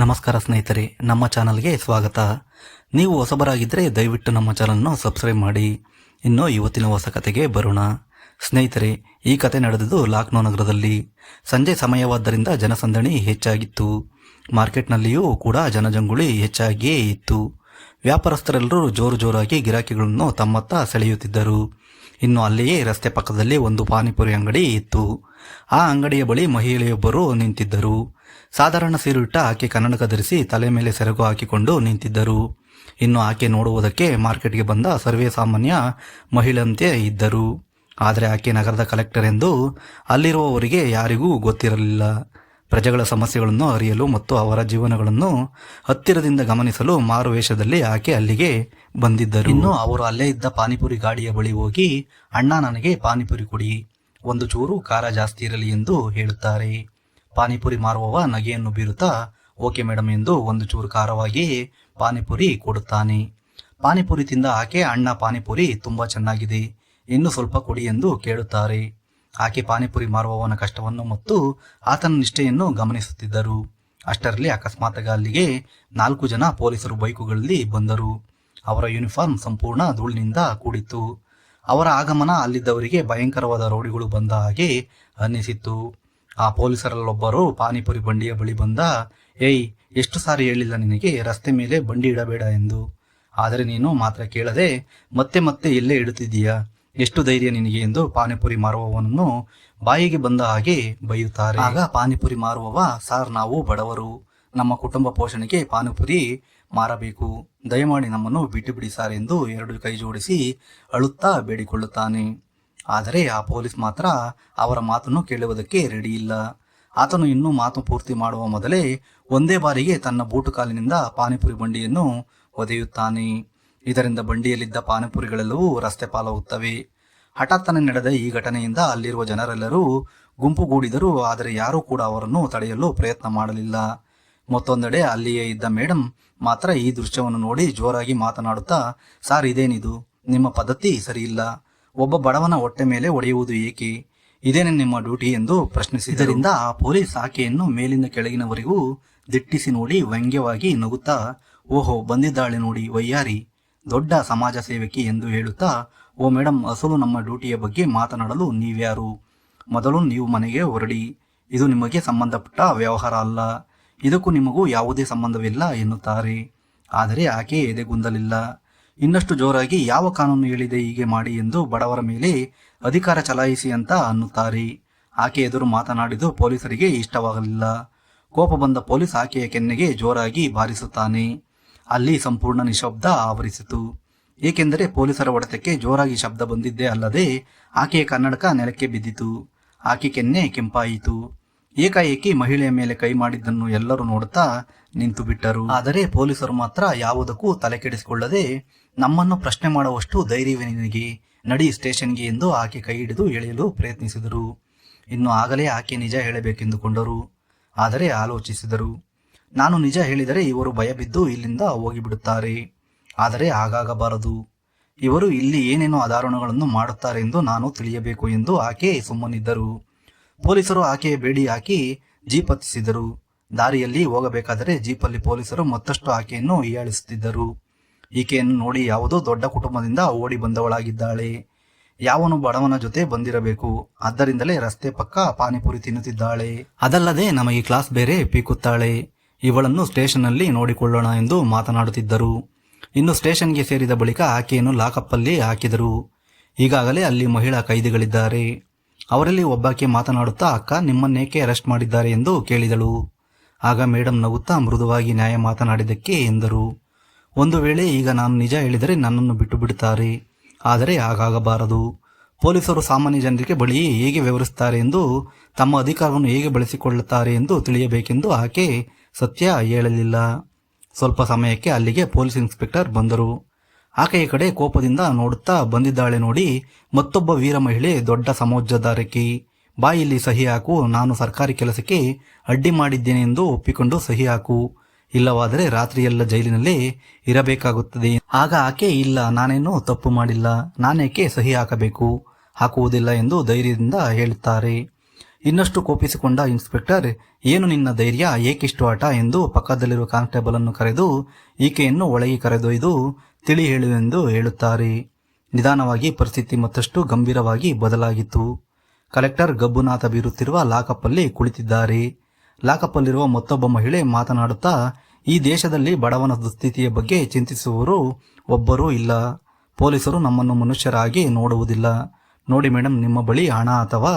ನಮಸ್ಕಾರ ಸ್ನೇಹಿತರೆ, ನಮ್ಮ ಚಾನಲ್ಗೆ ಸ್ವಾಗತ. ನೀವು ಹೊಸಬರಾಗಿದ್ದರೆ ದಯವಿಟ್ಟು ನಮ್ಮ ಚಾನಲ್ನ ಸಬ್ಸ್ಕ್ರೈಬ್ ಮಾಡಿ. ಇನ್ನು ಇವತ್ತಿನ ಹೊಸ ಕಥೆಗೆ ಬರೋಣ. ಸ್ನೇಹಿತರೆ, ಈ ಕತೆ ನಡೆದಿದ್ದು ಲಾಕ್ನೋ ನಗರದಲ್ಲಿ. ಸಂಜೆ ಸಮಯವಾದ್ದರಿಂದ ಜನಸಂದಣಿ ಹೆಚ್ಚಾಗಿತ್ತು. ಮಾರ್ಕೆಟ್ನಲ್ಲಿಯೂ ಕೂಡ ಜನಜಂಗುಳಿ ಹೆಚ್ಚಾಗಿಯೇ ಇತ್ತು. ವ್ಯಾಪಾರಸ್ಥರೆಲ್ಲರೂ ಜೋರು ಜೋರಾಗಿ ಗಿರಾಕಿಗಳನ್ನು ತಮ್ಮತ್ತ ಸೆಳೆಯುತ್ತಿದ್ದರು. ಇನ್ನು ಅಲ್ಲಿಯೇ ರಸ್ತೆ ಪಕ್ಕದಲ್ಲಿ ಒಂದು ಪಾನಿಪುರಿ ಅಂಗಡಿ ಇತ್ತು. ಆ ಅಂಗಡಿಯ ಬಳಿ ಮಹಿಳೆಯೊಬ್ಬರು ನಿಂತಿದ್ದರು. ಸಾಧಾರಣ ಸೀರುಟ್ಟ ಆಕೆ ಕನ್ನಡಕ ಧರಿಸಿ ತಲೆ ಮೇಲೆ ಸೆರಗು ಹಾಕಿಕೊಂಡು ನಿಂತಿದ್ದರು. ಇನ್ನು ಆಕೆ ನೋಡುವುದಕ್ಕೆ ಮಾರ್ಕೆಟ್ಗೆ ಬಂದ ಸರ್ವೇ ಸಾಮಾನ್ಯ ಮಹಿಳೆಯಂತೆ ಇದ್ದರು. ಆದರೆ ಆಕೆ ನಗರದ ಕಲೆಕ್ಟರ್ ಎಂದು ಅಲ್ಲಿರುವವರಿಗೆ ಯಾರಿಗೂ ಗೊತ್ತಿರಲಿಲ್ಲ. ಪ್ರಜೆಗಳ ಸಮಸ್ಯೆಗಳನ್ನು ಅರಿಯಲು ಮತ್ತು ಅವರ ಜೀವನಗಳನ್ನು ಹತ್ತಿರದಿಂದ ಗಮನಿಸಲು ಮಾರುವೇಷದಲ್ಲಿ ಆಕೆ ಅಲ್ಲಿಗೆ ಬಂದಿದ್ದರು. ಇನ್ನು ಅವರು ಅಲ್ಲೇ ಇದ್ದ ಪಾನಿಪುರಿ ಗಾಡಿಯ ಬಳಿ ಹೋಗಿ, ಅಣ್ಣ, ನನಗೆ ಪಾನಿಪುರಿ ಕೊಡಿ. ಒಂದು ಚೂರು ಖಾರ ಜಾಸ್ತಿ ಇರಲಿ ಎಂದು ಹೇಳುತ್ತಾರೆ. ಪಾನಿಪುರಿ ಮಾರುವವ ನಗೆಯನ್ನು ಬೀರುತ್ತಾ, ಓಕೆ ಮೇಡಮ್ ಎಂದು ಒಂದು ಚೂರು ಖಾರವಾಗಿ ಪಾನಿಪುರಿ ಕೊಡುತ್ತಾನೆ. ಪಾನಿಪುರಿ ತಿಂದ ಆಕೆ, ಅಣ್ಣ, ಪಾನಿಪುರಿ ತುಂಬಾ ಚೆನ್ನಾಗಿದೆ, ಇನ್ನು ಸ್ವಲ್ಪ ಕೊಡಿ ಎಂದು ಕೇಳುತ್ತಾರೆ. ಆಕೆ ಪಾನಿಪುರಿ ಮಾರುವವನ ಕಷ್ಟವನ್ನು ಮತ್ತು ಆತನ ನಿಷ್ಠೆಯನ್ನು ಗಮನಿಸುತ್ತಿದ್ದರು. ಅಷ್ಟರಲ್ಲಿ ಅಕಸ್ಮಾತ್ತಾಗಿ ಅಲ್ಲಿಗೆ ನಾಲ್ಕು ಜನ ಪೊಲೀಸರು ಬೈಕುಗಳಲ್ಲಿ ಬಂದರು. ಅವರ ಯೂನಿಫಾರ್ಮ್ ಸಂಪೂರ್ಣ ಧೂಳಿನಿಂದ ಕೂಡಿತ್ತು. ಅವರ ಆಗಮನ ಅಲ್ಲಿದ್ದವರಿಗೆ ಭಯಂಕರವಾದ ರೌಡಿಗಳು ಬಂದ ಹಾಗೆ ಅನ್ನಿಸಿತ್ತು. ಆ ಪೊಲೀಸರಲ್ಲೊಬ್ಬರು ಪಾನಿಪುರಿ ಬಂಡಿಯ ಬಳಿ ಬಂದ, ಏಯ್, ಎಷ್ಟು ಸಾರಿ ಹೇಳಿಲ್ಲ ನಿನಗೆ, ರಸ್ತೆ ಮೇಲೆ ಬಂಡಿ ಇಡಬೇಡ ಎಂದು. ಆದರೆ ನೀನು ಮಾತ್ರ ಕೇಳದೆ, ಮತ್ತೆ ಮತ್ತೆ ಎಲ್ಲೇ ಇಡುತ್ತಿದ್ದೀಯಾ? ಎಷ್ಟು ಧೈರ್ಯ ನಿನಗೆ ಎಂದು ಪಾನಿಪುರಿ ಮಾರುವವನನ್ನು ಬಾಯಿಗೆ ಬಂದ ಹಾಗೆ ಬೈಯುತ್ತಾರೆ. ಆಗ ಪಾನಿಪುರಿ ಮಾರುವವ, ಸಾರ್, ನಾವು ಬಡವರು. ನಮ್ಮ ಕುಟುಂಬ ಪೋಷಣೆಗೆ ಪಾನಿಪುರಿ ಮಾರಬೇಕು. ದಯಮಾಡಿ ನಮ್ಮನ್ನು ಬಿಟ್ಟು ಬಿಡಿ ಸಾರ್ ಎಂದು ಎರಡು ಕೈ ಜೋಡಿಸಿ ಅಳುತ್ತಾ ಬೇಡಿಕೊಳ್ಳುತ್ತಾನೆ. ಆದರೆ ಆ ಪೊಲೀಸ್ ಮಾತ್ರ ಅವರ ಮಾತನ್ನು ಕೇಳುವುದಕ್ಕೆ ರೆಡಿ ಇಲ್ಲ. ಆತನು ಇನ್ನೂ ಮಾತು ಪೂರ್ತಿ ಮಾಡುವ ಮೊದಲೇ ಒಂದೇ ಬಾರಿಗೆ ತನ್ನ ಬೂಟು ಕಾಲಿನಿಂದ ಪಾನಿಪುರಿ ಬಂಡಿಯನ್ನು ಒದೆಯುತ್ತಾನೆ. ಇದರಿಂದ ಬಂಡಿಯಲ್ಲಿದ್ದ ಪಾನಿಪುರಿಗಳೆಲ್ಲವೂ ರಸ್ತೆ ಪಾಲಾಗುತ್ತವೆ. ಹಠಾತ್ತನೆ ನಡೆದ ಈ ಘಟನೆಯಿಂದ ಅಲ್ಲಿರುವ ಜನರೆಲ್ಲರೂ ಗುಂಪುಗೂಡಿದರು ಆದರೆ ಯಾರೂ ಕೂಡ ಅವರನ್ನು ತಡೆಯಲು ಪ್ರಯತ್ನ ಮಾಡಲಿಲ್ಲ. ಮತ್ತೊಂದೆಡೆ ಅಲ್ಲಿಯೇ ಇದ್ದ ಮೇಡಮ್ ಮಾತ್ರ ಈ ದೃಶ್ಯವನ್ನು ನೋಡಿ ಜೋರಾಗಿ ಮಾತನಾಡುತ್ತಾ, ಸಾರ್, ಇದೇನಿದು? ನಿಮ್ಮ ಪದ್ಧತಿ ಸರಿಯಿಲ್ಲ. ಒಬ್ಬ ಬಡವನ ಹೊಟ್ಟೆ ಮೇಲೆ ಒಡೆಯುವುದು ಏಕೆ? ಇದೇನೆ ನಿಮ್ಮ ಡ್ಯೂಟಿ ಎಂದು ಪ್ರಶ್ನಿಸಿದ್ದರಿಂದ ಆ ಪೊಲೀಸ್ ಆಕೆಯನ್ನು ಮೇಲಿಂದ ಕೆಳಗಿನವರೆಗೂ ದಿಟ್ಟಿಸಿ ನೋಡಿ ವ್ಯಂಗ್ಯವಾಗಿ ನಗುತ್ತಾ, ಓಹೋ, ಬಂದಿದ್ದಾಳೆ ನೋಡಿ ವಯ್ಯಾರಿ, ದೊಡ್ಡ ಸಮಾಜ ಸೇವಕಿ ಎಂದು ಹೇಳುತ್ತಾ, ಓ ಮೇಡಮ್ ಅಸಲು ನಮ್ಮ ಡ್ಯೂಟಿಯ ಬಗ್ಗೆ ಮಾತನಾಡಲು ನೀವ್ಯಾರು? ಮೊದಲು ನೀವು ಮನೆಗೆ ಹೊರಡಿ. ಇದು ನಿಮಗೆ ಸಂಬಂಧಪಟ್ಟ ವ್ಯವಹಾರ ಅಲ್ಲ. ಇದಕ್ಕೂ ನಿಮಗೂ ಯಾವುದೇ ಸಂಬಂಧವಿಲ್ಲ ಎನ್ನುತ್ತಾರೆ. ಆದರೆ ಆಕೆ ಎದೆಗುಂದಲಿಲ್ಲ. ಇನ್ನಷ್ಟು ಜೋರಾಗಿ ಯಾವ ಕಾನೂನು ಹೇಳಿದೆ ಹೀಗೆ ಮಾಡಿ ಎಂದು ಬಡವರ ಮೇಲೆ ಅಧಿಕಾರ ಚಲಾಯಿಸಿ ಅಂತ ಅನ್ನುತ್ತಾರೆ. ಆಕೆ ಎದುರು ಮಾತನಾಡಿದು ಪೊಲೀಸರಿಗೆ ಇಷ್ಟವಾಗಲಿಲ್ಲ. ಕೋಪ ಬಂದ ಪೊಲೀಸ್ ಆಕೆಯ ಕೆನ್ನೆಗೆ ಜೋರಾಗಿ ಬಾರಿಸುತ್ತಾನೆ. ಅಲ್ಲಿ ಸಂಪೂರ್ಣ ನಿಶಬ್ದ ಆವರಿಸಿತು. ಏಕೆಂದರೆ ಪೊಲೀಸರ ಹೊಡೆತಕ್ಕೆ ಜೋರಾಗಿ ಶಬ್ದ ಬಂದಿದ್ದೇ ಅಲ್ಲದೆ ಆಕೆಯ ಕನ್ನಡಕ ನೆಲಕ್ಕೆ ಬಿದ್ದಿತು. ಆಕೆ ಕೆನ್ನೆ ಕೆಂಪಾಯಿತು. ಏಕಾಏಕಿ ಮಹಿಳೆಯ ಮೇಲೆ ಕೈ ಮಾಡಿದ್ದನ್ನು ಎಲ್ಲರೂ ನೋಡುತ್ತಾ ನಿಂತು ಬಿಟ್ಟರು ಆದರೆ ಪೊಲೀಸರು ಮಾತ್ರ ಯಾವುದಕ್ಕೂ ತಲೆ ಕೆಡಿಸಿಕೊಳ್ಳದೆ ನಮ್ಮನ್ನು ಪ್ರಶ್ನೆ ಮಾಡುವಷ್ಟು ಧೈರ್ಯವೇ ನಿನಗೆ ನಡಿ ಸ್ಟೇಷನ್ಗೆ ಎಂದು ಆಕೆ ಕೈ ಹಿಡಿದು ಎಳೆಯಲು ಪ್ರಯತ್ನಿಸಿದರು. ಇನ್ನು ಆಗಲೇ ಆಕೆ ನಿಜ ಹೇಳಬೇಕೆಂದುಕೊಂಡರು. ಆದರೆ ಆಲೋಚಿಸಿದರು. ನಾನು ನಿಜ ಹೇಳಿದರೆ ಇವರು ಭಯಬಿದ್ದು ಇಲ್ಲಿಂದ ಹೋಗಿಬಿಡುತ್ತಾರೆ. ಆದರೆ ಹಾಗಾಗಬಾರದು. ಇವರು ಇಲ್ಲಿ ಏನೇನೋ ಆಧಾರಣಗಳನ್ನು ಮಾಡುತ್ತಾರೆಂದು ನಾನು ತಿಳಿಯಬೇಕು ಎಂದು ಆಕೆ ಸುಮ್ಮನಿದ್ದರು. ಪೊಲೀಸರು ಆಕೆಯ ಬೇಡಿ ಹಾಕಿ ಜೀಪ್ ಹತ್ತಿಸಿದರು. ದಾರಿಯಲ್ಲಿ ಹೋಗಬೇಕಾದರೆ ಜೀಪಲ್ಲಿ ಪೊಲೀಸರು ಮತ್ತಷ್ಟು ಆಕೆಯನ್ನು ಹೀಯಾಳಿಸುತ್ತಿದ್ದರು. ಈಕೆಯನ್ನು ನೋಡಿ ಯಾವುದೋ ದೊಡ್ಡ ಕುಟುಂಬದಿಂದ ಓಡಿ ಬಂದವಳಾಗಿದ್ದಾಳೆ. ಯಾವನು ಬಡವನ ಜೊತೆ ಬಂದಿರಬೇಕು. ಆದ್ದರಿಂದಲೇ ರಸ್ತೆ ಪಕ್ಕ ಪಾನಿಪುರಿ ತಿನ್ನುತ್ತಿದ್ದಾಳೆ. ಅದಲ್ಲದೆ ನಮಗೆ ಕ್ಲಾಸ್ ಬೇರೆ ಪೀಕುತ್ತಾಳೆ. ಇವಳನ್ನು ಸ್ಟೇಷನ್ನಲ್ಲಿ ನೋಡಿಕೊಳ್ಳೋಣ ಎಂದು ಮಾತನಾಡುತ್ತಿದ್ದರು. ಇನ್ನು ಸ್ಟೇಷನ್ಗೆ ಸೇರಿದ ಬಳಿಕ ಆಕೆಯನ್ನು ಲಾಕಪ್ಪಲ್ಲಿ ಹಾಕಿದರು. ಈಗಾಗಲೇ ಅಲ್ಲಿ ಮಹಿಳಾ ಕೈದಿಗಳಿದ್ದಾರೆ. ಅವರಲ್ಲಿ ಒಬ್ಬಾಕೆ ಮಾತನಾಡುತ್ತಾ ಅಕ್ಕ ನಿಮ್ಮನ್ನೇಕೆ ಅರೆಸ್ಟ್ ಮಾಡಿದ್ದಾರೆ ಎಂದು ಕೇಳಿದಳು. ಆಗ ಮೇಡಮ್ ನಗುತ್ತಾ ಮೃದುವಾಗಿ ನ್ಯಾಯ ಮಾತನಾಡಿದ್ದಕ್ಕೆ ಎಂದರು. ಒಂದು ವೇಳೆ ಈಗ ನಾನು ನಿಜ ಹೇಳಿದರೆ ನನ್ನನ್ನು ಬಿಟ್ಟು ಬಿಡುತ್ತಾರೆ. ಆದರೆ ಹಾಗಾಗಬಾರದು. ಪೊಲೀಸರು ಸಾಮಾನ್ಯ ಜನರಿಗೆ ಬಳಿ ಹೇಗೆ ವಿವರಿಸುತ್ತಾರೆ ಎಂದು, ತಮ್ಮ ಅಧಿಕಾರವನ್ನು ಹೇಗೆ ಬಳಸಿಕೊಳ್ಳುತ್ತಾರೆ ಎಂದು ತಿಳಿಯಬೇಕೆಂದು ಆಕೆ ಸತ್ಯ ಹೇಳಲಿಲ್ಲ. ಸ್ವಲ್ಪ ಸಮಯಕ್ಕೆ ಅಲ್ಲಿಗೆ ಪೊಲೀಸ್ ಇನ್ಸ್ಪೆಕ್ಟರ್ ಬಂದರು. ಆಕೆಯ ಕಡೆ ಕೋಪದಿಂದ ನೋಡುತ್ತಾ ಬಂದಿದ್ದಾಳೆ ನೋಡಿ ಮತ್ತೊಬ್ಬ ವೀರ ಮಹಿಳೆ ದೊಡ್ಡ ಸಮೋಜ್ಜದಾರಕಿ ಬಾಯಲ್ಲಿ ಸಹಿ ಹಾಕು, ನಾನು ಸರ್ಕಾರಿ ಕೆಲಸಕ್ಕೆ ಅಡ್ಡಿ ಮಾಡಿದ್ದೇನೆ ಎಂದು ಒಪ್ಪಿಕೊಂಡು ಸಹಿ ಹಾಕು. ಇಲ್ಲವಾದರೆ ರಾತ್ರಿಯೆಲ್ಲ ಜೈಲಿನಲ್ಲಿ ಇರಬೇಕಾಗುತ್ತದೆ. ಆಗ ಆಕೆ, ಇಲ್ಲ, ನಾನೇನು ತಪ್ಪು ಮಾಡಿಲ್ಲ, ನಾನೇಕೆ ಸಹಿ ಹಾಕಬೇಕು, ಹಾಕುವುದಿಲ್ಲ ಎಂದು ಧೈರ್ಯದಿಂದ ಹೇಳುತ್ತಾರೆ. ಇನ್ನಷ್ಟು ಕೋಪಿಸಿಕೊಂಡ ಇನ್ಸ್ಪೆಕ್ಟರ್, ಏನು ನಿನ್ನ ಧೈರ್ಯ, ಏಕಿಷ್ಟು ಆಟ ಎಂದು ಪಕ್ಕದಲ್ಲಿರುವ ಕಾನ್ಸ್ಟೇಬಲ್ ಅನ್ನು ಕರೆದು ಈಕೆಯನ್ನು ಒಳಗೆ ಕರೆದೊಯ್ದು ತಿಳಿ ಹೇಳುವೆಂದು ಹೇಳುತ್ತಾರೆ. ನಿಧಾನವಾಗಿ ಪರಿಸ್ಥಿತಿ ಮತ್ತಷ್ಟು ಗಂಭೀರವಾಗಿ ಬದಲಾಗಿತ್ತು. ಕಲೆಕ್ಟರ್ ಗಬ್ಬುನಾಥ ಬೀರುತ್ತಿರುವ ಲಾಕಪ್ಪಲ್ಲಿ ಕುಳಿತಿದ್ದಾರೆ. ಲಾಕಪ್ಪಲ್ಲಿರುವ ಮತ್ತೊಬ್ಬ ಮಹಿಳೆ ಮಾತನಾಡುತ್ತಾ, ಈ ದೇಶದಲ್ಲಿ ಬಡವನ ದುಸ್ಥಿತಿಯ ಬಗ್ಗೆ ಚಿಂತಿಸುವವರು ಒಬ್ಬರೂ ಇಲ್ಲ. ಪೊಲೀಸರು ನಮ್ಮನ್ನು ಮನುಷ್ಯರಾಗಿ ನೋಡುವುದಿಲ್ಲ. ನೋಡಿ ಮೇಡಮ್ ನಿಮ್ಮ ಬಳಿ ಹಣ ಅಥವಾ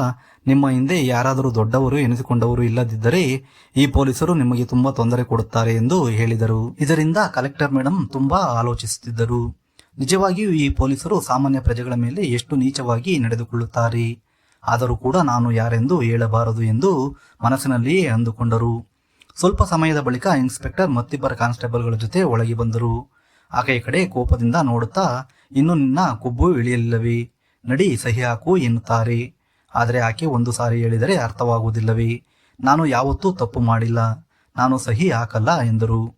ನಿಮ್ಮ ಹಿಂದೆ ಯಾರಾದರೂ ದೊಡ್ಡವರು ಎನಿಸಿಕೊಂಡವರು ಇಲ್ಲದಿದ್ದರೆ ಈ ಪೊಲೀಸರು ನಿಮಗೆ ತುಂಬಾ ತೊಂದರೆ ಕೊಡುತ್ತಾರೆ ಎಂದು ಹೇಳಿದರು. ಇದರಿಂದ ಕಲೆಕ್ಟರ್ ಮೇಡಮ್ ತುಂಬಾ ಆಲೋಚಿಸುತ್ತಿದ್ದರು. ನಿಜವಾಗಿಯೂ ಈ ಪೊಲೀಸರು ಸಾಮಾನ್ಯ ಪ್ರಜೆಗಳ ಮೇಲೆ ಎಷ್ಟು ನೀಚವಾಗಿ ನಡೆದುಕೊಳ್ಳುತ್ತಾರೆ? ಆದರೂ ಕೂಡ ನಾನು ಯಾರೆಂದು ಹೇಳಬಾರದು ಎಂದು ಮನಸ್ಸಿನಲ್ಲಿಯೇ ಅಂದುಕೊಂಡರು. ಸ್ವಲ್ಪ ಸಮಯದ ಬಳಿಕ ಇನ್ಸ್ಪೆಕ್ಟರ್ ಮತ್ತಿಬ್ಬರ ಕಾನ್ಸ್ಟೇಬಲ್ಗಳ ಜೊತೆ ಒಳಗೆ ಬಂದರು. ಆಕೆಯ ಕಡೆ ಕೋಪದಿಂದ ನೋಡುತ್ತಾ, ಇನ್ನು ನಿನ್ನ ಕೊಬ್ಬು ಇಳಿಯಲಿಲ್ಲವೇ? ನಡಿ, ಸಹಿ ಹಾಕು, ಎನ್ನುತ್ತಾರೆ. ಆದರೆ ಆಕೆ ಒಂದು ಸಾರಿ ಹೇಳಿದರೆ ಅರ್ಥವಾಗುವುದಿಲ್ಲವೇ? ನಾನು ಯಾವತ್ತೂ ತಪ್ಪು ಮಾಡಿಲ್ಲ. ನಾನು ಸಹಿ ಹಾಕಲ್ಲ, ಎಂದರು.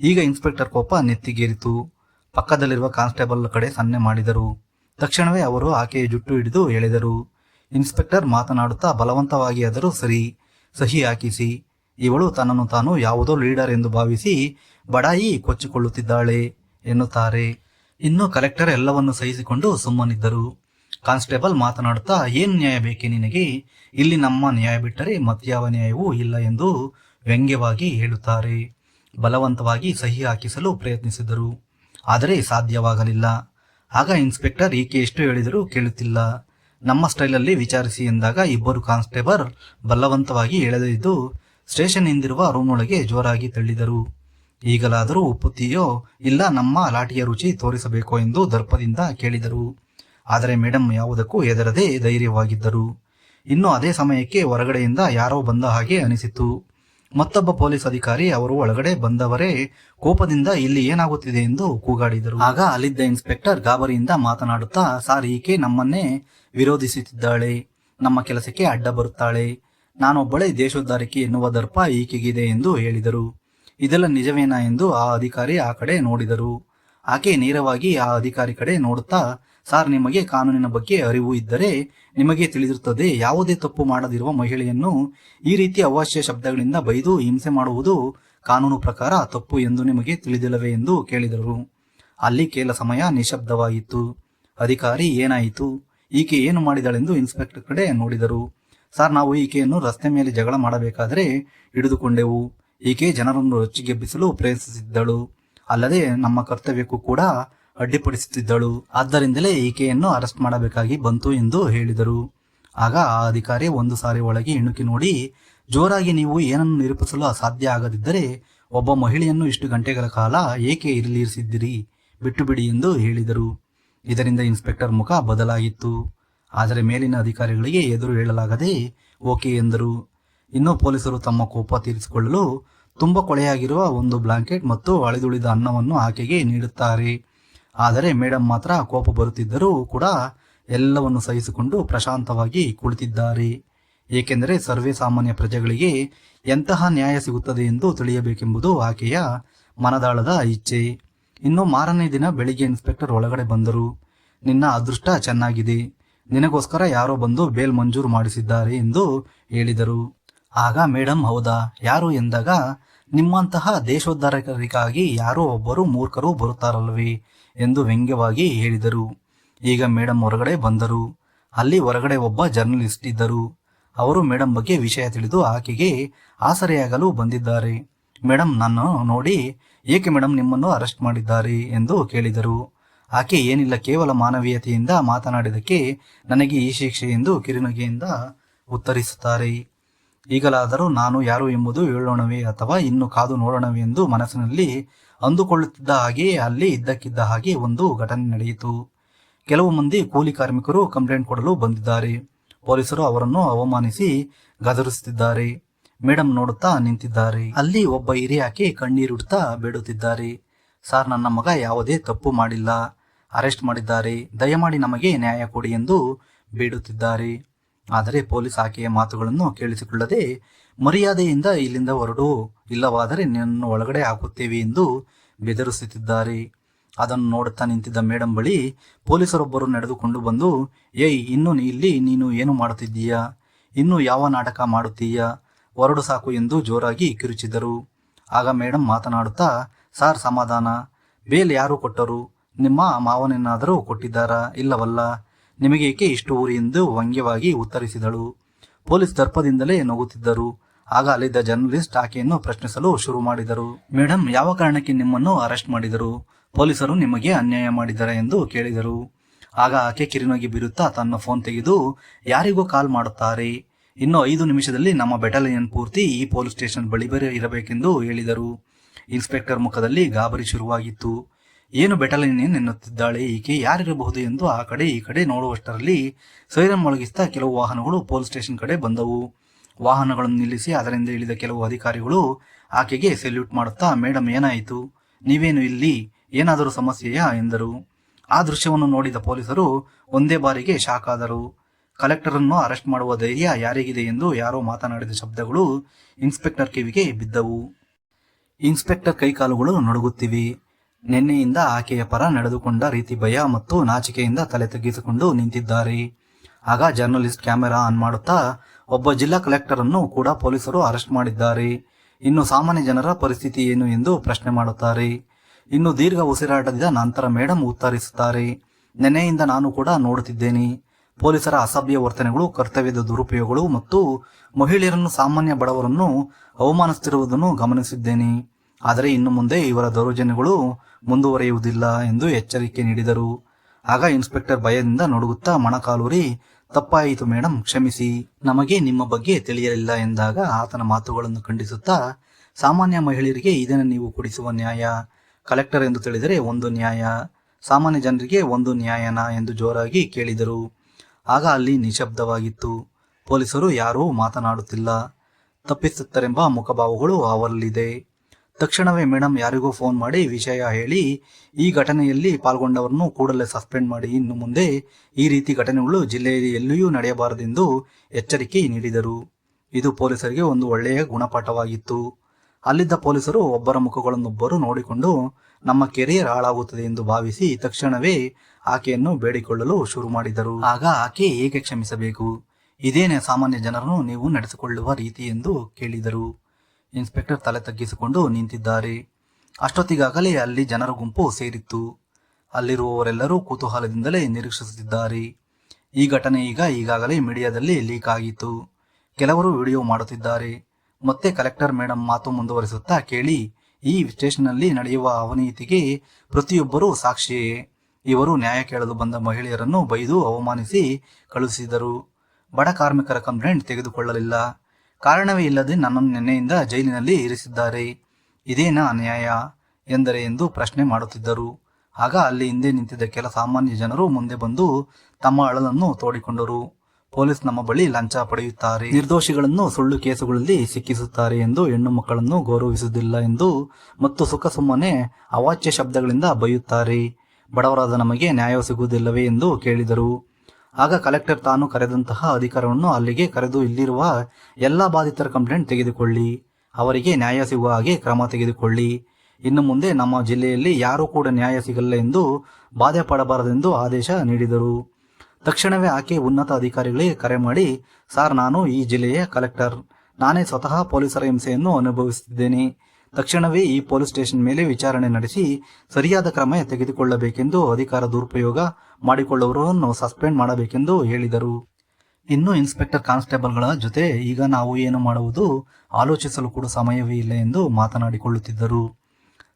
ಈಗ ಇನ್ಸ್ಪೆಕ್ಟರ್ ಕೋಪ ನೆತ್ತಿಗೇರಿತು. ಪಕ್ಕದಲ್ಲಿರುವ ಕಾನ್ಸ್ಟೇಬಲ್ ಕಡೆ ಸನ್ನೆ ಮಾಡಿದರು. ತಕ್ಷಣವೇ ಅವರು ಆಕೆಯ ಜುಟ್ಟು ಹಿಡಿದು ಎಳೆದರು. ಇನ್ಸ್ಪೆಕ್ಟರ್ ಮಾತನಾಡುತ್ತಾ ಬಲವಂತವಾಗಿ ಆದರೂ ಸರಿ, ಸಹಿ ಹಾಕಿಸಿ. ಇವಳು ತನ್ನನ್ನು ತಾನು ಯಾವುದೋ ಲೀಡರ್ ಎಂದು ಭಾವಿಸಿ ಬಡಾಯಿ ಕೊಚ್ಚಿಕೊಳ್ಳುತ್ತಿದ್ದಾಳೆ ಎನ್ನುತ್ತಾರೆ. ಇನ್ನು ಕಲೆಕ್ಟರ್ ಎಲ್ಲವನ್ನು ಸಹಿಸಿಕೊಂಡು ಸುಮ್ಮನಿದ್ದರು. ಕಾನ್ಸ್ಟೇಬಲ್ ಮಾತನಾಡುತ್ತಾ, ಏನು ನ್ಯಾಯ ಬೇಕೆ ನಿನಗೆ? ಇಲ್ಲಿ ನಮ್ಮ ನ್ಯಾಯ ಬಿಟ್ಟರೆ ಮತ್ಯಾವ ನ್ಯಾಯವೂ ಇಲ್ಲ ಎಂದು ವ್ಯಂಗ್ಯವಾಗಿ ಹೇಳುತ್ತಾರೆ. ಬಲವಂತವಾಗಿ ಸಹಿ ಹಾಕಿಸಲು ಪ್ರಯತ್ನಿಸಿದರು. ಆದರೆ ಸಾಧ್ಯವಾಗಲಿಲ್ಲ. ಆಗ ಇನ್ಸ್ಪೆಕ್ಟರ್ ಈಕೆ ಎಷ್ಟು ಹೇಳಿದರೂ ಕೇಳುತ್ತಿಲ್ಲ. ನಮ್ಮ ಸ್ಟೈಲಲ್ಲಿ ವಿಚಾರಿಸಿ ಎಂದಾಗ ಇಬ್ಬರು ಕಾನ್ಸ್ಟೇಬಲ್ ಬಲವಂತವಾಗಿ ಎಳೆದಿದ್ದು ಸ್ಟೇಷನ್ ಎಂದಿರುವ ರೂಮ್ನೊಳಗೆ ಜೋರಾಗಿ ತಳ್ಳಿದರು. ಈಗಲಾದರೂ ಒಪ್ಪುತ್ತೀಯೋ ಇಲ್ಲ ನಮ್ಮ ಲಾಠಿಯ ರುಚಿ ತೋರಿಸಬೇಕೋ ಎಂದು ದರ್ಪದಿಂದ ಕೇಳಿದರು. ಆದರೆ ಮೇಡಮ್ ಯಾವುದಕ್ಕೂ ಹೆದರದೆ ಧೈರ್ಯವಾಗಿದ್ದರು. ಇನ್ನು ಅದೇ ಸಮಯಕ್ಕೆ ಹೊರಗಡೆಯಿಂದ ಯಾರೋ ಬಂದ ಹಾಗೆ ಅನಿಸಿತು ಮತ್ತೊಬ್ಬ ಪೊಲೀಸ್ ಅಧಿಕಾರಿ ಅವರು ಒಳಗಡೆ ಬಂದವರೇ ಕೋಪದಿಂದ ಇಲ್ಲಿ ಏನಾಗುತ್ತಿದೆ ಎಂದು ಕೂಗಾಡಿದರು. ಆಗ ಅಲ್ಲಿದ್ದ ಇನ್ಸ್ಪೆಕ್ಟರ್ ಗಾಬರಿಯಿಂದ ಮಾತನಾಡುತ್ತಾ, ಸಾರ್, ಈಕೆ ನಮ್ಮನ್ನೇ ವಿರೋಧಿಸುತ್ತಿದ್ದಾಳೆ. ನಮ್ಮ ಕೆಲಸಕ್ಕೆ ಅಡ್ಡ ಬರುತ್ತಾಳೆ. ನಾನೊಬ್ಬಳೇ ದೇಶೋದ್ಧಾರಕಿ ಎನ್ನುವ ದರ್ಪ ಈಕೆಗಿದೆ ಎಂದು ಹೇಳಿದರು. ಇದೆಲ್ಲ ನಿಜವೇನಾ ಎಂದು ಆ ಅಧಿಕಾರಿ ಆ ಕಡೆ ನೋಡಿದರು. ಆಕೆ ನೇರವಾಗಿ ಆ ಅಧಿಕಾರಿ ಕಡೆ ನೋಡುತ್ತಾ, ಸಾರ್, ನಿಮಗೆ ಕಾನೂನಿನ ಬಗ್ಗೆ ಅರಿವು ಇದ್ದರೆ ನಿಮಗೆ ತಿಳಿದಿರುತ್ತದೆ, ಯಾವುದೇ ತಪ್ಪು ಮಾಡದಿರುವ ಮಹಿಳೆಯನ್ನು ಈ ರೀತಿ ಅವಾಶ್ಯ ಶಬ್ದಗಳಿಂದ ಬೈದು ಹಿಂಸೆ ಮಾಡುವುದು ಕಾನೂನು ಪ್ರಕಾರ ತಪ್ಪು ಎಂದು ನಿಮಗೆ ತಿಳಿದಿಲ್ಲವೇ ಎಂದು ಕೇಳಿದರು. ಅಲ್ಲಿ ಕೆಲ ಸಮಯ ನಿಶಬ್ದವಾಗಿತ್ತು. ಅಧಿಕಾರಿ ಏನಾಯಿತು? ಈಕೆ ಏನು ಮಾಡಿದಳೆಂದು ಇನ್ಸ್ಪೆಕ್ಟರ್ ಕಡೆ ನೋಡಿದರು. ಸರ್, ನಾವು ಈಕೆಯನ್ನು ರಸ್ತೆ ಮೇಲೆ ಜಗಳ ಮಾಡಬೇಕಾದರೆ ಹಿಡಿದುಕೊಂಡೆವು. ಈಕೆ ಜನರನ್ನು ರೊಚ್ಚಿಗೆಬ್ಬಿಸಲು ಪ್ರಯತ್ನಿಸಿದ್ದಳು. ಅಲ್ಲದೆ ನಮ್ಮ ಕರ್ತವ್ಯಕ್ಕೂ ಕೂಡ ಅಡ್ಡಿಪಡಿಸುತ್ತಿದ್ದಳು. ಆದ್ದರಿಂದಲೇ ಈಕೆಯನ್ನು ಅರೆಸ್ಟ್ ಮಾಡಬೇಕಾಗಿ ಬಂತು ಎಂದು ಹೇಳಿದರು. ಆಗ ಆ ಅಧಿಕಾರಿ ಒಂದು ಸಾರಿ ಒಳಗೆ ಇಣುಕಿ ನೋಡಿ, ಜೋರಾಗಿ ನೀವು ಏನನ್ನು ನಿರೂಪಿಸಲು ಅಸಾಧ್ಯ ಆಗದಿದ್ದರೆ ಒಬ್ಬ ಮಹಿಳೆಯನ್ನು ಇಷ್ಟು ಗಂಟೆಗಳ ಕಾಲ ಏಕೆ ಇರಲಿರಿಸಿದ್ದೀರಿ? ಬಿಟ್ಟು ಬಿಡಿ ಎಂದು ಹೇಳಿದರು. ಇದರಿಂದ ಇನ್ಸ್ಪೆಕ್ಟರ್ ಮುಖ ಬದಲಾಗಿತ್ತು ಆದರೆ ಮೇಲಿನ ಅಧಿಕಾರಿಗಳಿಗೆ ಎದುರು ಹೇಳಲಾಗದೆ ಓಕೆ ಎಂದರು. ಇನ್ನೂ ಪೊಲೀಸರು ತಮ್ಮ ಕೋಪ ತೀರಿಸಿಕೊಳ್ಳಲು ತುಂಬ ಕೊಳೆಯಾಗಿರುವ ಒಂದು ಬ್ಲಾಂಕೆಟ್ ಮತ್ತು ಅಳಿದುಳಿದ ಅನ್ನವನ್ನು ಆಕೆಗೆ ನೀಡುತ್ತಾರೆ. ಆದರೆ ಮೇಡಮ್ ಮಾತ್ರ ಕೋಪ ಬರುತ್ತಿದ್ದರೂ ಕೂಡ ಎಲ್ಲವನ್ನು ಸಹಿಸಿಕೊಂಡು ಪ್ರಶಾಂತವಾಗಿ ಕುಳಿತಿದ್ದಾರೆ. ಏಕೆಂದರೆ ಸರ್ವೇ ಸಾಮಾನ್ಯ ಪ್ರಜೆಗಳಿಗೆ ಎಂತಹ ನ್ಯಾಯ ಸಿಗುತ್ತದೆ ಎಂದು ತಿಳಿಯಬೇಕೆಂಬುದು ಆಕೆಯ ಮನದಾಳದ ಇಚ್ಛೆ. ಇನ್ನು ಮಾರನೇ ದಿನ ಬೆಳಿಗ್ಗೆ ಇನ್ಸ್ಪೆಕ್ಟರ್ ಒಳಗಡೆ ಬಂದರು. ನಿನ್ನ ಅದೃಷ್ಟ ಚೆನ್ನಾಗಿದೆ. ನಿನಗೋಸ್ಕರ ಯಾರೋ ಬಂದು ಬೇಲ್ ಮಂಜೂರು ಮಾಡಿಸಿದ್ದಾರೆ ಎಂದು ಹೇಳಿದರು. ಆಗ ಮೇಡಮ್ ಹೌದಾ? ಯಾರು ಎಂದಾಗ ನಿಮ್ಮಂತಹ ದೇಶೋದ್ಧಾರಕರಿಗಾಗಿ ಯಾರೋ ಒಬ್ಬರು ಮೂರ್ಖರು ಬರುತ್ತಾರಲ್ವೇ ಎಂದು ವ್ಯಂಗ್ಯವಾಗಿ ಹೇಳಿದರು. ಈಗ ಮೇಡಮ್ ಹೊರಗಡೆ ಬಂದರು. ಅಲ್ಲಿ ಹೊರಗಡೆ ಒಬ್ಬ ಜರ್ನಲಿಸ್ಟ್ ಇದ್ದರು. ಅವರು ಮೇಡಮ್ ಬಗ್ಗೆ ವಿಷಯ ತಿಳಿದು ಆಕೆಗೆ ಆಸರೆಯಾಗಲು ಬಂದಿದ್ದಾರೆ. ಮೇಡಮ್ ನನ್ನ ನೋಡಿ ಏಕೆ ಮೇಡಮ್ ನಿಮ್ಮನ್ನು ಅರೆಸ್ಟ್ ಮಾಡಿದ್ದಾರೆ ಎಂದು ಕೇಳಿದರು. ಆಕೆ ಏನಿಲ್ಲ, ಕೇವಲ ಮಾನವೀಯತೆಯಿಂದ ಮಾತನಾಡಿದಕ್ಕೆ ನನಗೆ ಈ ಶಿಕ್ಷೆ ಎಂದು ಕಿರುನಗೆಯಿಂದ ಉತ್ತರಿಸುತ್ತಾರೆ. ಈಗಲಾದರೂ ನಾನು ಯಾರು ಎಂಬುದು ಹೇಳೋಣವೇ ಅಥವಾ ಇನ್ನು ಕಾದು ನೋಡೋಣವೇ ಎಂದು ಮನಸ್ಸಿನಲ್ಲಿ ಅಂದುಕೊಳ್ಳುತ್ತಿದ್ದ ಹಾಗೆ ಅಲ್ಲಿ ಇದ್ದಕ್ಕಿದ್ದ ಹಾಗೆ ಒಂದು ಘಟನೆ ನಡೆಯಿತು. ಕೆಲವು ಮಂದಿ ಕೂಲಿ ಕಾರ್ಮಿಕರು ಕಂಪ್ಲೇಂಟ್ ಕೊಡಲು ಬಂದಿದ್ದಾರೆ. ಪೊಲೀಸರು ಅವರನ್ನು ಅವಮಾನಿಸಿ ಗದರಿಸುತ್ತಿದ್ದಾರೆ. ಮೇಡಮ್ ನೋಡುತ್ತಾ ನಿಂತಿದ್ದಾರೆ. ಅಲ್ಲಿ ಒಬ್ಬ ಹಿರಿಯಾಕೆ ಕಣ್ಣೀರಿಡುತ್ತಾ ಬೇಡುತ್ತಿದ್ದಾರೆ ಸಾರ್, ನನ್ನ ಮಗ ಯಾವುದೇ ತಪ್ಪು ಮಾಡಿಲ್ಲ. ಅರೆಸ್ಟ್ ಮಾಡಿದ್ದಾರೆ. ದಯಮಾಡಿ ನಮಗೆ ನ್ಯಾಯ ಕೊಡಿ ಎಂದು ಬೇಡುತ್ತಿದ್ದಾರೆ ಆದರೆ ಪೊಲೀಸ್ ಆಕೆಯ ಮಾತುಗಳನ್ನು ಕೇಳಿಸಿಕೊಳ್ಳದೆ ಮರ್ಯಾದೆಯಿಂದ ಇಲ್ಲಿಂದ ಹೊರಡು. ಇಲ್ಲವಾದರೆ ನಿನ್ನನ್ನು ಒಳಗಡೆ ಹಾಕುತ್ತೇವೆ ಎಂದು ಬೆದರಿಸುತ್ತಿದ್ದಾರೆ. ಅದನ್ನು ನೋಡುತ್ತಾ ನಿಂತಿದ್ದ ಮೇಡಮ್ ಬಳಿ ಪೊಲೀಸರೊಬ್ಬರು ನಡೆದುಕೊಂಡು ಬಂದು, ಏಯ್, ಇನ್ನು ಇಲ್ಲಿ ನೀನು ಏನು ಮಾಡುತ್ತಿದ್ದೀಯಾ? ಇನ್ನು ಯಾವ ನಾಟಕ ಮಾಡುತ್ತೀಯ? ಹೊರಡು ಸಾಕು ಎಂದು ಜೋರಾಗಿ ಕಿರುಚಿದರು. ಆಗ ಮೇಡಮ್ ಮಾತನಾಡುತ್ತಾ, ಸಾರ್ ಸಮಾಧಾನ. ಬೇಲ್ ಯಾರು ಕೊಟ್ಟರು? ನಿಮ್ಮ ಮಾವನೇನಾದರೂ ಕೊಟ್ಟಿದ್ದಾರಾ? ಇಲ್ಲವಲ್ಲ. ನಿಮಗೇಕೆ ಇಷ್ಟು ಊರಿ ಎಂದು ವ್ಯಂಗ್ಯವಾಗಿ ಉತ್ತರಿಸಿದಳು. ಪೊಲೀಸ್ ದರ್ಪದಿಂದಲೇ ನಗುತ್ತಿದ್ದರು. ಆಗ ಅಲ್ಲಿದ್ದ ಜರ್ನಲಿಸ್ಟ್ ಆಕೆಯನ್ನು ಪ್ರಶ್ನಿಸಲು ಶುರು ಮಾಡಿದರು. ಮೇಡಮ್ ಯಾವ ಕಾರಣಕ್ಕೆ ನಿಮ್ಮನ್ನು ಅರೆಸ್ಟ್ ಮಾಡಿದರು? ಪೊಲೀಸರು ನಿಮಗೆ ಅನ್ಯಾಯ ಮಾಡಿದ್ದಾರೆ ಎಂದು ಕೇಳಿದರು. ಆಗ ಆಕೆ ಕಿರಿನೋಗಿ ಬೀರುತ್ತಾ ತನ್ನ ಫೋನ್ ತೆಗೆದು, ಯಾರಿಗೂ ಕಾಲ್ ಮಾಡುತ್ತಾರೆ? ಇನ್ನು ಐದು ನಿಮಿಷದಲ್ಲಿ ನಮ್ಮ ಬೆಟಾಲಿಯನ್ ಪೂರ್ತಿ ಈ ಪೊಲೀಸ್ ಸ್ಟೇಷನ್ ಬಳಿ ಬರೇ ಇರಬೇಕೆಂದು ಹೇಳಿದರು. ಇನ್ಸ್ಪೆಕ್ಟರ್ ಮುಖದಲ್ಲಿ ಗಾಬರಿ ಶುರುವಾಗಿತ್ತು. ಏನು ಬೆಟಾಲಿಯನ್ ಎನ್ನುತ್ತಿದ್ದಾಳೆ, ಈಕೆ ಯಾರಿರಬಹುದು ಎಂದು ಆ ಕಡೆ ಈ ಕಡೆ ನೋಡುವಷ್ಟರಲ್ಲಿ ಸೈರನ್ ಮೊಳಗಿಸ್ತಾ ಕೆಲವು ವಾಹನಗಳು ಪೊಲೀಸ್ ಸ್ಟೇಷನ್ ಕಡೆ ಬಂದವು. ವಾಹನಗಳನ್ನು ನಿಲ್ಲಿಸಿ ಅದರಿಂದ ಇಳಿದ ಕೆಲವು ಅಧಿಕಾರಿಗಳು ಆಕೆಗೆ ಸೆಲ್ಯೂಟ್ ಮಾಡುತ್ತಾ ಮೇಡಮ್ ಏನಾಯಿತು? ನೀವೇನು ಇಲ್ಲಿ? ಏನಾದರೂ ಸಮಸ್ಯೆಯಾ? ಎಂದರು. ಆ ದೃಶ್ಯವನ್ನು ನೋಡಿದ ಪೊಲೀಸರು ಒಂದೇ ಬಾರಿಗೆ ಶಾಕ್ ಆದರು. ಕಲೆಕ್ಟರ್ ಅನ್ನು ಅರೆಸ್ಟ್ ಮಾಡುವ ಧೈರ್ಯ ಯಾರಿಗಿದೆ ಎಂದು ಯಾರೋ ಮಾತನಾಡಿದ ಶಬ್ದಗಳು ಇನ್ಸ್ಪೆಕ್ಟರ್ ಕಿವಿಗೆ ಬಿದ್ದವು. ಇನ್ಸ್ಪೆಕ್ಟರ್ ಕೈಕಾಲುಗಳು ನಡುಗುತ್ತಿವೆ. ನಿನ್ನೆಯಿಂದ ಆಕೆಯ ಪರ ನಡೆದುಕೊಂಡ ರೀತಿ ಭಯ ಮತ್ತು ನಾಚಿಕೆಯಿಂದ ತಲೆ ತಗ್ಗಿಸಿಕೊಂಡು ನಿಂತಿದ್ದಾರೆ. ಆಗ ಜರ್ನಲಿಸ್ಟ್ ಕ್ಯಾಮೆರಾ ಆನ್ ಮಾಡುತ್ತಾ ಒಬ್ಬ ಜಿಲ್ಲಾ ಕಲೆಕ್ಟರ್ ಅನ್ನು ಕೂಡ ಪೊಲೀಸರು ಅರೆಸ್ಟ್ ಮಾಡಿದ್ದಾರೆ. ಇನ್ನು ಸಾಮಾನ್ಯ ಜನರ ಪರಿಸ್ಥಿತಿ ಏನು ಎಂದು ಪ್ರಶ್ನೆ ಮಾಡುತ್ತಾರೆ. ಇನ್ನು ದೀರ್ಘ ಉಸಿರಾಟದ ನಂತರ ಮೇಡಮ್ ಉತ್ತರಿಸುತ್ತಾರೆ. ನೆನೆಯಿಂದ ನಾನು ಕೂಡ ನೋಡುತ್ತಿದ್ದೇನೆ. ಪೊಲೀಸರ ಅಸಭ್ಯ ವರ್ತನೆಗಳು, ಕರ್ತವ್ಯದ ದುರುಪಯೋಗಗಳು ಮತ್ತು ಮಹಿಳೆಯರನ್ನು ಸಾಮಾನ್ಯ ಬಡವರನ್ನು ಅವಮಾನಿಸುತ್ತಿರುವುದನ್ನು ಗಮನಿಸಿದ್ದೇನೆ. ಆದರೆ ಇನ್ನು ಮುಂದೆ ಇವರ ದೌರ್ಜನ್ಯಗಳು ಮುಂದುವರಿಯುವುದಿಲ್ಲ ಎಂದು ಎಚ್ಚರಿಕೆ ನೀಡಿದರು. ಆಗ ಇನ್ಸ್ಪೆಕ್ಟರ್ ಭಯದಿಂದ ನಡುಗುತ್ತಾ ಮಣಕಾಲೂರಿ ತಪ್ಪಾಯಿತು ಮೇಡಮ್ ಕ್ಷಮಿಸಿ. ನಮಗೆ ನಿಮ್ಮ ಬಗ್ಗೆ ತಿಳಿಯಲಿಲ್ಲ ಎಂದಾಗ ಆತನ ಮಾತುಗಳನ್ನು ಖಂಡಿಸುತ್ತಾ, ಸಾಮಾನ್ಯ ಮಹಿಳೆಯರಿಗೆ ಇದನ್ನು ನೀವು ಕೊಡಿಸುವ ನ್ಯಾಯ. ಕಲೆಕ್ಟರ್ ಎಂದು ತಿಳಿದರೆ ಒಂದು ನ್ಯಾಯ. ಸಾಮಾನ್ಯ ಜನರಿಗೆ ಒಂದು ನ್ಯಾಯನ? ಎಂದು ಜೋರಾಗಿ ಕೇಳಿದರು. ಆಗ ಅಲ್ಲಿ ನಿಶಬ್ದವಾಗಿತ್ತು. ಪೊಲೀಸರು ಯಾರೂ ಮಾತನಾಡುತ್ತಿಲ್ಲ. ತಪ್ಪಿಸುತ್ತರೆಂಬ ಮುಖಭಾವಗಳು ಅವರಲ್ಲಿದೆ. ತಕ್ಷಣವೇ ಮೇಡಮ್ ಯಾರಿಗೂ ಫೋನ್ ಮಾಡಿ ವಿಷಯ ಹೇಳಿ, ಈ ಘಟನೆಯಲ್ಲಿ ಪಾಲ್ಗೊಂಡವರನ್ನು ಕೂಡಲೇ ಸಸ್ಪೆಂಡ್ ಮಾಡಿ, ಇನ್ನು ಮುಂದೆ ಈ ರೀತಿ ಘಟನೆಗಳು ಜಿಲ್ಲೆಯಲ್ಲಿ ಎಲ್ಲಿಯೂ ನಡೆಯಬಾರದೆಂದು ಎಚ್ಚರಿಕೆ ನೀಡಿದರು. ಇದು ಪೊಲೀಸರಿಗೆ ಒಂದು ಒಳ್ಳೆಯ ಗುಣಪಾಠವಾಗಿತ್ತು. ಅಲ್ಲಿದ್ದ ಪೊಲೀಸರು ಒಬ್ಬರ ಮುಖಗಳನ್ನೊಬ್ಬರು ನೋಡಿಕೊಂಡು ನಮ್ಮ ಕೆರಿಯರ್ ಹಾಳಾಗುತ್ತದೆ ಎಂದು ಭಾವಿಸಿ ತಕ್ಷಣವೇ ಆಕೆಯನ್ನು ಬೇಡಿಕೊಳ್ಳಲು ಶುರು ಮಾಡಿದರು. ಆಗ ಆಕೆ ಏಕೆ ಕ್ಷಮಿಸಬೇಕು? ಇದೇನೇ ಸಾಮಾನ್ಯ ಜನರನ್ನು ನೀವು ನಡೆಸಿಕೊಳ್ಳುವ ರೀತಿ ಎಂದು ಕೇಳಿದರು. ಇನ್ಸ್ಪೆಕ್ಟರ್ ತಲೆ ತಗ್ಗಿಸಿಕೊಂಡು ನಿಂತಿದ್ದಾರೆ. ಅಷ್ಟೊತ್ತಿಗಾಗಲೇ ಅಲ್ಲಿ ಜನರ ಗುಂಪು ಸೇರಿತ್ತು. ಅಲ್ಲಿರುವವರೆಲ್ಲರೂ ಕುತೂಹಲದಿಂದಲೇ ನಿರೀಕ್ಷಿಸುತ್ತಿದ್ದಾರೆ. ಈ ಘಟನೆ ಈಗ ಈಗಾಗಲೇ ಮೀಡಿಯಾದಲ್ಲಿ ಲೀಕ್ ಆಗಿತ್ತು. ಕೆಲವರು ವಿಡಿಯೋ ಮಾಡುತ್ತಿದ್ದಾರೆ. ಮತ್ತೆ ಕಲೆಕ್ಟರ್ ಮೇಡಮ್ ಮಾತು ಮುಂದುವರಿಸುತ್ತಾ ಕೇಳಿ ಈ ಸ್ಟೇಷನ್ನಲ್ಲಿ ನಡೆಯುವ ಅವನೀತಿಗೆ ಪ್ರತಿಯೊಬ್ಬರೂ ಸಾಕ್ಷಿ. ಇವರು ನ್ಯಾಯ ಕೇಳಲು ಬಂದ ಮಹಿಳೆಯರನ್ನು ಬೈದು ಅವಮಾನಿಸಿ ಕಳುಹಿಸಿದರು. ಬಡ ಕಾರ್ಮಿಕರ ಕಂಪ್ಲೇಂಟ್ ತೆಗೆದುಕೊಳ್ಳಲಿಲ್ಲ. ಕಾರಣವೇ ಇಲ್ಲದೆ ನನ್ನನ್ನು ನಿನ್ನೆಯಿಂದ ಜೈಲಿನಲ್ಲಿ ಇರಿಸಿದ್ದಾರೆ. ಇದೇನಾ ಅನ್ಯಾಯ? ಎಂದರೆ ಎಂದು ಪ್ರಶ್ನೆ ಮಾಡುತ್ತಿದ್ದರು. ಆಗ ಅಲ್ಲಿ ಹಿಂದೆ ನಿಂತಿದ್ದ ಕೆಲ ಸಾಮಾನ್ಯ ಜನರು ಮುಂದೆ ಬಂದು ತಮ್ಮ ಅಳಲನ್ನು ತೋಡಿಕೊಂಡರು. ಪೊಲೀಸ್ ನಮ್ಮ ಬಳಿ ಲಂಚ ಪಡೆಯುತ್ತಾರೆ. ನಿರ್ದೋಷಿಗಳನ್ನು ಸುಳ್ಳು ಕೇಸುಗಳಲ್ಲಿ ಸಿಕ್ಕಿಸುತ್ತಾರೆ ಎಂದು ಹೆಣ್ಣು ಮಕ್ಕಳನ್ನು ಗೌರವಿಸುವುದಿಲ್ಲ ಎಂದು ಮತ್ತು ಸುಖ ಸುಮ್ಮನೆ ಅವಾಚ್ಯ ಶಬ್ದಗಳಿಂದ ಬೈಯುತ್ತಾರೆ. ಬಡವರಾದ ನಮಗೆ ನ್ಯಾಯ ಸಿಗುವುದಿಲ್ಲವೇ ಎಂದು ಕೇಳಿದರು. ಆಗ ಕಲೆಕ್ಟರ್ ತಾನು ಕರೆದಂತಹ ಅಧಿಕಾರವನ್ನು ಅಲ್ಲಿಗೆ ಕರೆದು ಇಲ್ಲಿರುವ ಎಲ್ಲ ಬಾಧಿತರ ಕಂಪ್ಲೇಂಟ್ ತೆಗೆದುಕೊಳ್ಳಿ. ಅವರಿಗೆ ನ್ಯಾಯ ಸಿಗುವ ಹಾಗೆ ಕ್ರಮ ತೆಗೆದುಕೊಳ್ಳಿ. ಇನ್ನು ಮುಂದೆ ನಮ್ಮ ಜಿಲ್ಲೆಯಲ್ಲಿ ಯಾರೂ ಕೂಡ ನ್ಯಾಯ ಸಿಗಲ್ಲ ಎಂದು ಬಾಧೆ ಪಡಬಾರದೆಂದು ಆದೇಶ ನೀಡಿದರು. ತಕ್ಷಣವೇ ಆಕೆ ಉನ್ನತ ಅಧಿಕಾರಿಗಳಿಗೆ ಕರೆ ಮಾಡಿ, ಸಾರ್, ನಾನು ಈ ಜಿಲ್ಲೆಯ ಕಲೆಕ್ಟರ್. ನಾನೇ ಸ್ವತಃ ಪೊಲೀಸರ ಹಿಂಸೆಯನ್ನು ಅನುಭವಿಸುತ್ತಿದ್ದೇನೆ ತಕ್ಷಣವೇ ಈ ಪೊಲೀಸ್ ಸ್ಟೇಷನ್ ಮೇಲೆ ವಿಚಾರಣೆ ನಡೆಸಿ ಸರಿಯಾದ ಕ್ರಮ ತೆಗೆದುಕೊಳ್ಳಬೇಕೆಂದು ಅಧಿಕಾರ ದುರುಪಯೋಗ ಮಾಡಿಕೊಳ್ಳುವವರನ್ನು ಸಸ್ಪೆಂಡ್ ಮಾಡಬೇಕೆಂದು ಹೇಳಿದರು. ಇನ್ನು ಇನ್ಸ್ಪೆಕ್ಟರ್ ಕಾನ್ಸ್ಟೇಬಲ್ಗಳ ಜೊತೆ ಈಗ ನಾವು ಏನು ಮಾಡುವುದು ಆಲೋಚಿಸಲು ಕೂಡ ಸಮಯವೇ ಇಲ್ಲ ಎಂದು ಮಾತನಾಡಿಕೊಳ್ಳುತ್ತಿದ್ದರು.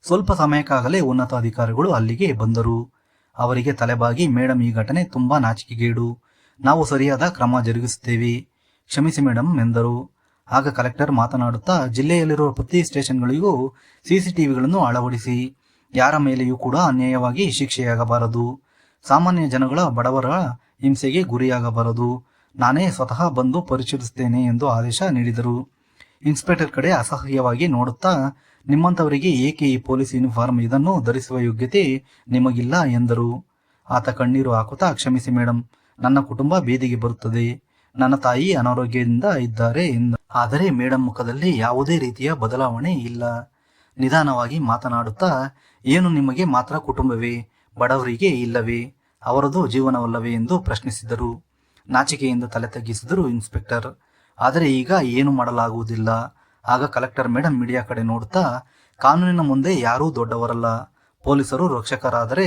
ಸ್ವಲ್ಪ ಸಮಯಕ್ಕಾಗಲೇ ಉನ್ನತ ಅಧಿಕಾರಿಗಳು ಅಲ್ಲಿಗೆ ಬಂದರು. ಅವರಿಗೆ ತಲೆಬಾಗಿ ಮೇಡಮ್ ಈ ಘಟನೆ ತುಂಬಾ ನಾಚಿಕೆಗೇಡು. ನಾವು ಸರಿಯಾದ ಕ್ರಮ ಜರುಗಿಸುತ್ತೇವೆ. ಕ್ಷಮಿಸಿ ಮೇಡಮ್ ಎಂದರು. ಆಗ ಕಲೆಕ್ಟರ್ ಮಾತನಾಡುತ್ತಾ, ಜಿಲ್ಲೆಯಲ್ಲಿರುವ ಪ್ರತಿ ಸ್ಟೇಷನ್ಗಳಿಗೂ ಸಿಸಿಟಿವಿಗಳನ್ನು ಅಳವಡಿಸಿ. ಯಾರ ಮೇಲೆಯೂ ಕೂಡ ಅನ್ಯಾಯವಾಗಿ ಶಿಕ್ಷೆಯಾಗಬಾರದು. ಸಾಮಾನ್ಯ ಜನಗಳ ಬಡವರ ಹಿಂಸೆಗೆ ಗುರಿಯಾಗಬಾರದು. ನಾನೇ ಸ್ವತಃ ಬಂದು ಪರಿಶೀಲಿಸುತ್ತೇನೆ, ಎಂದು ಆದೇಶ ನೀಡಿದರು. ಇನ್ಸ್ಪೆಕ್ಟರ್ ಕಡೆ ಅಸಹ್ಯವಾಗಿ ನೋಡುತ್ತಾ ನಿಮ್ಮಂಥವರಿಗೆ ಏಕೆ ಈ ಪೊಲೀಸ್ ಯೂನಿಫಾರ್ಮ್ ಇದನ್ನು ಧರಿಸುವ ಯೋಗ್ಯತೆ ನಿಮಗಿಲ್ಲ ಎಂದರು. ಆತ ಕಣ್ಣೀರು ಹಾಕುತ್ತಾ, ಕ್ಷಮಿಸಿ ಮೇಡಮ್ ನನ್ನ ಕುಟುಂಬ ಬೀದಿಗೆ ಬರುತ್ತದೆ. ನನ್ನ ತಾಯಿ ಅನಾರೋಗ್ಯದಿಂದ ಇದ್ದಾರೆ ಎಂದ ಆದರೆ ಮೇಡಮ್ ಮುಖದಲ್ಲಿ ಯಾವುದೇ ರೀತಿಯ ಬದಲಾವಣೆ ಇಲ್ಲ. ನಿಧಾನವಾಗಿ ಮಾತನಾಡುತ್ತಾ, ಏನು ನಿಮಗೆ ಮಾತ್ರ ಕುಟುಂಬವೇ, ಬಡವರಿಗೆ ಇಲ್ಲವೇ, ಅವರದು ಜೀವನವಲ್ಲವೇ ಎಂದು ಪ್ರಶ್ನಿಸಿದರು. ನಾಚಿಕೆಯಿಂದ ತಲೆ ತಗ್ಗಿಸಿದರು ಇನ್ಸ್ಪೆಕ್ಟರ್. ಆದರೆ ಈಗ ಏನು ಮಾಡಲಾಗುವುದಿಲ್ಲ. ಆಗ ಕಲೆಕ್ಟರ್ ಮೇಡಮ್ ಮೀಡಿಯಾ ಕಡೆ ನೋಡ್ತಾ, ಕಾನೂನಿನ ಮುಂದೆ ಯಾರೂ ದೊಡ್ಡವರಲ್ಲ. ಪೊಲೀಸರು ರಕ್ಷಕರಾದರೆ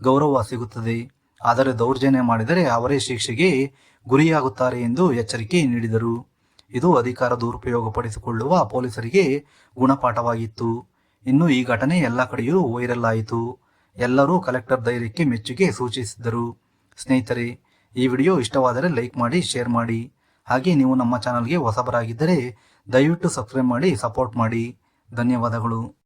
ಗೌರವ ಸಿಗುತ್ತದೆ. ಆದರೆ ದೌರ್ಜನ್ಯ ಮಾಡಿದರೆ ಅವರೇ ಶಿಕ್ಷೆಗೆ ಗುರಿಯಾಗುತ್ತಾರೆ ಎಂದು ಎಚ್ಚರಿಕೆ ನೀಡಿದರು. ಇದು ಅಧಿಕಾರ ದುರುಪಯೋಗಪಡಿಸಿಕೊಳ್ಳುವ ಪೊಲೀಸರಿಗೆ ಗುಣಪಾಠವಾಗಿತ್ತು. ಇನ್ನು ಈ ಘಟನೆ ಎಲ್ಲ ಕಡೆಯೂ ವೈರಲ್ ಆಯಿತು. ಎಲ್ಲರೂ ಕಲೆಕ್ಟರ್ ಧೈರ್ಯಕ್ಕೆ ಮೆಚ್ಚುಗೆ ಸೂಚಿಸಿದರು ಸ್ನೇಹಿತರೆ, ಈ ವಿಡಿಯೋ ಇಷ್ಟವಾದರೆ ಲೈಕ್ ಮಾಡಿ, ಶೇರ್ ಮಾಡಿ. ಹಾಗೆ ನೀವು ನಮ್ಮ ಚಾನಲ್ಗೆ ಹೊಸಬರಾಗಿದ್ದರೆ ದಯವಿಟ್ಟು ಸಬ್ಸ್ಕ್ರೈಬ್ ಮಾಡಿ ಸಪೋರ್ಟ್ ಮಾಡಿ. ಧನ್ಯವಾದಗಳು.